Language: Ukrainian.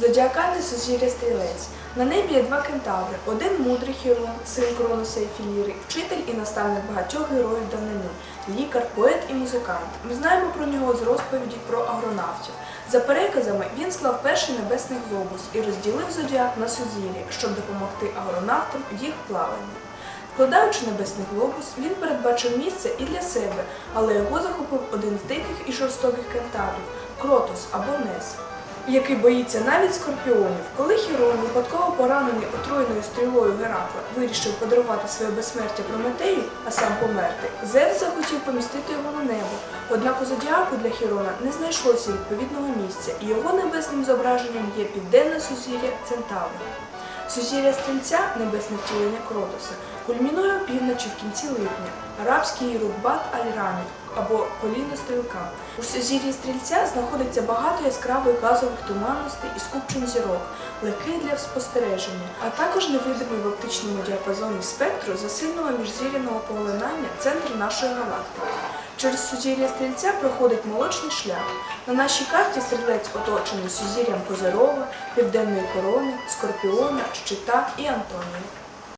Зодіакальне сузір'я стрілець. На небі є два кентаври. Один мудрий хірург, син Кроноса і Філіри, вчитель і наставник багатьох героїв давнини, лікар, поет і музикант. Ми знаємо про нього з розповіді про агронавтів. За переказами, він склав перший небесний глобус і розділив зодіак на сузір'я, щоб допомогти агронавтам в їх плаванні. Вкладаючи небесний глобус, він передбачив місце і для себе, але його захопив один з диких і жорстоких кентаврів Кротос або Нес, який боїться навіть скорпіонів. Коли Хірон, випадково поранений отруєною стрілою Геракла, вирішив подарувати своє безсмертя Прометею, а сам померти, Зевс захотів помістити його на небо. Однак у зодіаку для Хірона не знайшлося відповідного місця, і його небесним зображенням є південне сузір'я Центавра. Сузір'я стрільця, небесне втілення Кротоса, кульмінує опівночі в кінці липня, арабський Рукбат Аль-Рамі або коліно стрілка. У сузір'ї стрільця знаходиться багато яскравих газових туманностей і скупчень зірок, легких для спостереження, а також невидимий в оптичному діапазоні спектру засильного міжзіряного поглинання центр нашої галактики. Через сузір'я стрільця проходить молочний шлях. На нашій карті стрілець оточений сузір'ям Козирова, Південної корони, Скорпіона, Щита і Антонія.